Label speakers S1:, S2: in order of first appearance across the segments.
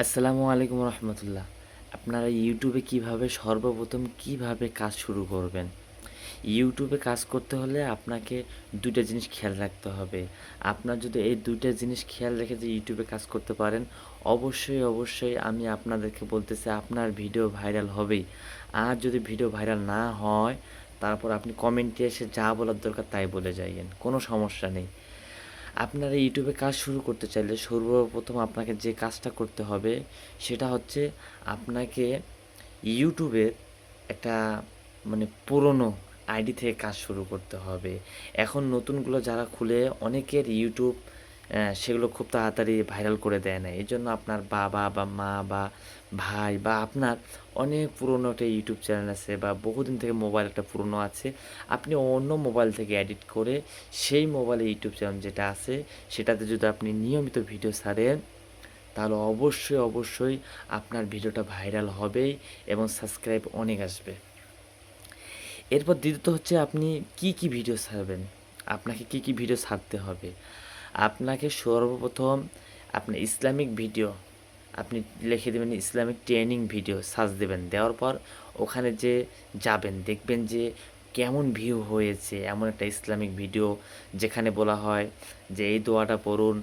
S1: আসসালামু আলাইকুম রহমতুল্লাহ। আপনারা ইউটিউবে কীভাবে সর্বপ্রথম কীভাবে কাজ শুরু করবেন? ইউটিউবে কাজ করতে হলে আপনাকে দুইটা জিনিস খেয়াল রাখতে হবে। আপনার যদি এই দুইটা জিনিস খেয়াল রেখে যে ইউটিউবে কাজ করতে পারেন, অবশ্যই অবশ্যই আমি আপনাদেরকে বলতেছি, আপনার ভিডিও ভাইরাল হবেই। আর যদি ভিডিও ভাইরাল না হয়, তারপর আপনি কমেন্টে এসে যা বলার দরকার তাই বলে যাইয়েন। কোনো সমস্যা নেই। আপনারা ইউটিউবে কাজ শুরু করতে চাইলে সর্বপ্রথম আপনাকে যে কাজটা করতে হবে সেটা হচ্ছে আপনাকে ইউটিউবের একটা মানে পুরনো আইডি থেকে কাজ শুরু করতে হবে। এখন নতুনগুলো যারা খুলে অনেকের ইউটিউব সেগুলো খুব তাড়াতাড়ি ভাইরাল করে দেয় না এই জন্য আপনার বাবা বা মা বা ভাই বা আপনার অনেক পুরনো একটা ইউটিউব চ্যানেল আছে বা বহুদিন থেকে মোবাইল একটা পুরনো আছে, আপনি অন্য মোবাইল থেকে এডিট করে সেই মোবাইলে ইউটিউব চ্যানেল যেটা আছে, সেটাতে যদি আপনি নিয়মিত ভিডিও ছাড়েন, তাহলে অবশ্যই অবশ্যই আপনার ভিডিওটা ভাইরাল হবেই এবং সাবস্ক্রাইব অনেক আসবে। এরপর দ্বিতীয়ত হচ্ছে আপনি কি কি ভিডিও ছাড়বেন? আপনাকে কি কি ভিডিও ছাড়তে হবে? আপনাকে সর্বপ্রথম আপনি ইসলামিক ভিডিও, আপনি লিখে দেবেন ইসলামিক ট্রেনিং ভিডিও, সার্চ দেবেন। দেওয়ার পর ওখানে যে যাবেন, দেখবেন যে কেমন ভিউ হয়েছে, এমন একটা ইসলামিক ভিডিও যেখানে বলা হয় যে এই দোয়াটা পড়ুন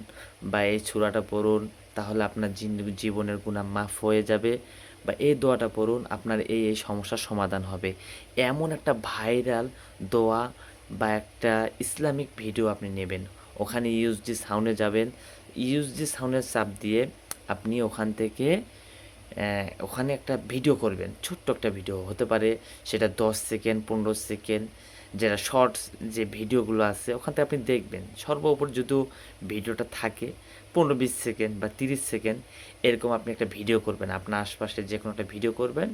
S1: বা এই ছুরাটা পড়ুন, তাহলে আপনার জীবনের গুণা মাফ হয়ে যাবে বা এই দোয়াটা পড়ুন, আপনার এই এই সমস্যার সমাধান হবে। এমন একটা ভাইরাল দোয়া বা একটা ইসলামিক ভিডিও আপনি নেবেন। ওখানে ইউএসডি সাউন্ডে যাবেন। ইউএসডি সাউন্ডের চাপ দিয়ে আপনি ওখান থেকে ওখানে একটা ভিডিও করবেন। ছোট্ট একটা ভিডিও হতে পারে, সেটা দশ সেকেন্ড পনেরো সেকেন্ড যেটা শর্টস যে ভিডিওগুলো আছে, ওখান থেকে আপনি দেখবেন। সর্বোপর যদি ভিডিওটা থাকে, পনেরো বিশ সেকেন্ড বা তিরিশ সেকেন্ড এরকম আপনি একটা ভিডিও করবেন। আপনার আশপাশে যে কোনো একটা ভিডিও করবেন।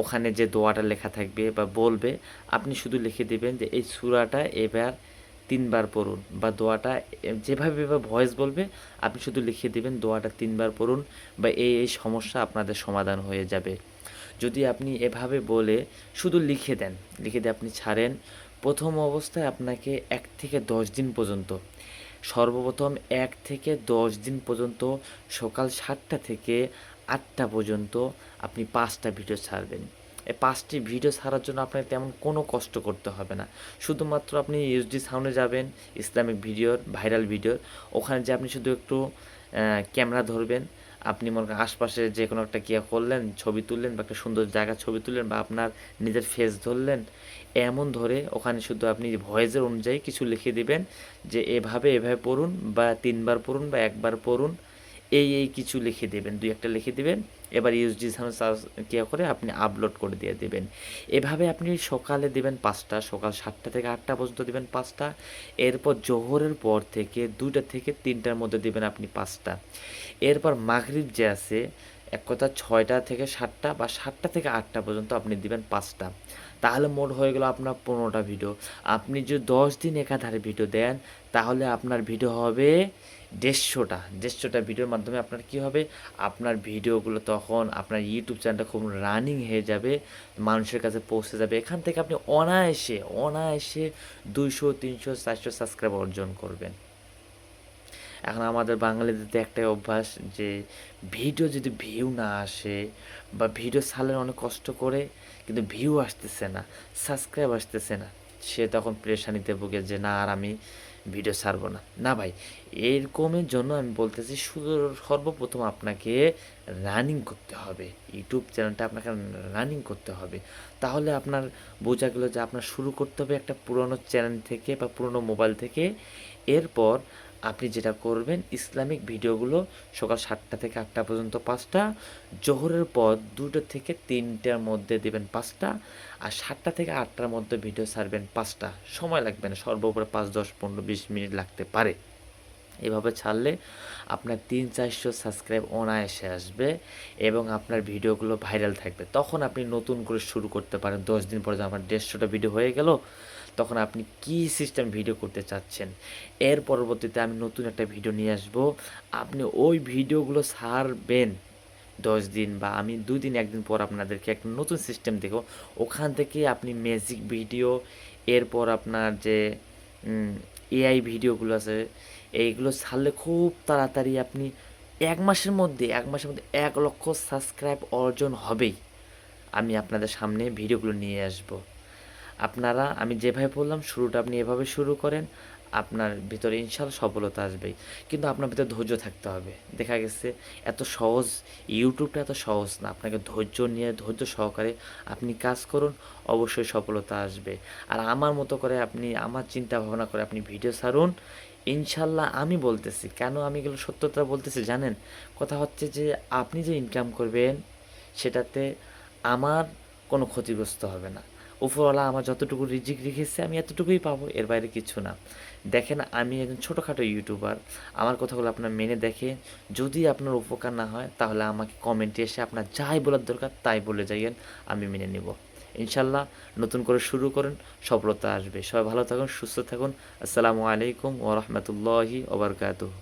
S1: ওখানে যে দোয়াটা লেখা থাকবে বা বলবে, আপনি শুধু লিখে দেবেন যে, এই সুরাটা এবার তিনবার পড়ুন বা দোয়াটা, যেভাবে ভয়েস বলবে, আপনি শুধু লিখে দিবেন, দোয়াটা তিনবার পড়ুন বা এই এই সমস্যা আপনাদের সমাধান হয়ে যাবে। যদি আপনি এভাবে বলে শুধু লিখে দেন, লিখে দিয়ে আপনি ছাড়েন, প্রথম অবস্থায় আপনাকে এক থেকে দশ দিন পর্যন্ত, সর্বপ্রথম এক থেকে দশ দিন পর্যন্ত সকাল সাতটা থেকে আটটা পর্যন্ত আপনি পাঁচটা ভিডিও ছাড়বেন। এই পাঁচটি ভিডিও ছাড়ার জন্য আপনাকে তেমন কোনো কষ্ট করতে হবে না। শুধুমাত্র আপনি ইউএসডি সাউন্ডে যাবেন, ইসলামিক ভিডিওর ভাইরাল ভিডিওর ওখানে যে আপনি শুধু একটু ক্যামেরা ধরবেন, আপনি মনে করেন আশপাশে যে কোনো একটা কিয়া করলেন, ছবি তুললেন বা একটা সুন্দর জায়গা ছবি তুললেন বা আপনার নিজের ফেস ধরলেন, এমন ধরে ওখানে শুধু আপনি ভয়েসের অনুযায়ী কিছু লিখে দিবেন, যে এভাবে এভাবে পড়ুন বা তিনবার পড়ুন বা একবার পড়ুন, এই এই কিছু লিখে দেবেন, দুই একটা লিখে দিবেন এবার ইউএসডি সাউন্ড সার্চ কিয়া করে আপনি আপলোড করে দিয়ে দেবেন। এভাবে আপনি সকালে দেবেন পাঁচটা, সকাল সাতটা থেকে আটটা পর্যন্ত দিবেন পাঁচটা। এরপর জোহরের পর থেকে দুইটা থেকে তিনটার মধ্যে দেবেন আপনি পাঁচটা। এরপর মাগরিব যে আছে, এক কথা ছয়টা থেকে সাতটা বা সাতটা থেকে আটটা পর্যন্ত আপনি দিবেন পাঁচটা। তাহলে মোট হয়ে গেল আপনার পনেরোটা ভিডিও আপনি যদি দশ দিন একাধারে ভিডিও দেন, তাহলে আপনার ভিডিও হবে দেড়শোটা। দেড়শোটা ভিডিওর মাধ্যমে আপনার কি হবে? আপনার ভিডিওগুলো তখন আপনার ইউটিউব চ্যানেলটা খুব রানিং হয়ে যাবে, মানুষের কাছে পৌঁছে যাবে। এখান থেকে আপনি অনায়াসে অনায়াসে দুইশো, তিনশো, চারশো সাবস্ক্রাইব অর্জন করবেন। এখন আমাদের বাঙালিদের তো একটাই অভ্যাস যে ভিডিও যদি ভিউ না আসে বা ভিডিও ছাড়লে অনেক কষ্ট করে কিন্তু ভিউ আসতেছে না সাবস্ক্রাইব আসতেছে না। সে তখন প্রেশানিতে ভুগে যে, না, আর আমি ভিডিও ছাড়বো না। না ভাই, এরকমের জন্য আমি বলতেছি, শুধু সর্বপ্রথম আপনাকে রানিং করতে হবে। ইউটিউব চ্যানেলটা আপনাকে রানিং করতে হবে। তাহলে আপনার বোঝা গেলো যে, আপনার শুরু করতে হবে একটা পুরনো চ্যানেল থেকে বা পুরনো মোবাইল থেকে। এরপর আপনি যেটা করবেন, ইসলামিক ভিডিওগুলো সকাল সাতটা থেকে আটটা পর্যন্ত পাঁচটা, জোহরের পর দুটো থেকে তিনটার মধ্যে দেবেন পাঁচটা, আর সাতটা থেকে আটটার মধ্যে ভিডিও ছাড়বেন পাঁচটা। সময় লাগবে না, সর্বোপরি পাঁচ, দশ, পনেরো, বিশ মিনিট লাগতে পারে। এভাবে ছাড়লে আপনার তিন চারশো সাবস্ক্রাইব অনায়াসে আসবে এবং আপনার ভিডিওগুলো ভাইরাল থাকবে। তখন আপনি নতুন করে শুরু করতে পারেন। দশ দিন পরে আমার দেড়শোটা ভিডিও হয়ে গেল তখন আপনি কি সিস্টেম ভিডিও করতে চাচ্ছেন? এর পরবর্তীতে আমি নতুন একটা ভিডিও নিয়ে আসব। আপনি ওই ভিডিওগুলো সারবেন দশ দিন বা আমি দিন একদিন পর আপনাদেরকে একটা নতুন সিস্টেম দেখো ওখান থেকে আপনি ম্যাজিক ভিডিও এরপর আপনার যে এআই ভিডিওগুলো আছে, এইগুলো ছাড়লে খুব তাড়াতাড়ি আপনি এক মাসের মধ্যে, এক মাসের মধ্যে এক লক্ষ সাবস্ক্রাইব অর্জন হবেই। আমি আপনাদের সামনে ভিডিওগুলো নিয়ে আসব। আপনারা, আমি যেভাবে বললাম, শুরুটা আপনি এভাবে শুরু করেন, আপনার ভিতরে ইনশাল্লাহ সফলতা আসবেই। কিন্তু আপনার ভিতরে ধৈর্য থাকতে হবে। দেখা গেছে, এত সহজ ইউটিউবটা এত সহজ না। আপনাকে ধৈর্য নিয়ে, ধৈর্য সহকারে আপনি কাজ করুন, অবশ্যই সফলতা আসবে। আর আমার মতো করে আপনি, আমার চিন্তা ভাবনা করে আপনি ভিডিও ছাড়ুন। ইনশাল্লাহ আমি বলতেছি, কেন আমি এগুলো সত্যতা বলতেছি জানেন? কথা হচ্ছে যে, আপনি যে ইনকাম করবেন, সেটাতে আমার কোনো ক্ষতিগ্রস্ত হবে না। উপরওয়ালা আমার যতটুকু রিজিক রেখেছে আমি এতটুকুই পাবো, এর বাইরে কিছু না। দেখেন, আমি একজন ছোটোখাটো ইউটিউবার আমার কথাগুলো আপনার মেনে দেখে, যদি আপনার উপকার না হয়, তাহলে আমাকে কমেন্টে এসে আপনার যাই বলার দরকার, তাই বলে যাইয়েন, আমি মেনে নেব। ইনশাল্লাহ নতুন করে শুরু করেন, সফলতা আসবে। সবাই ভালো থাকুন, সুস্থ থাকুন। আসসালামু আলাইকুম ওরহমতুল্লাহি ওবরকাতুহ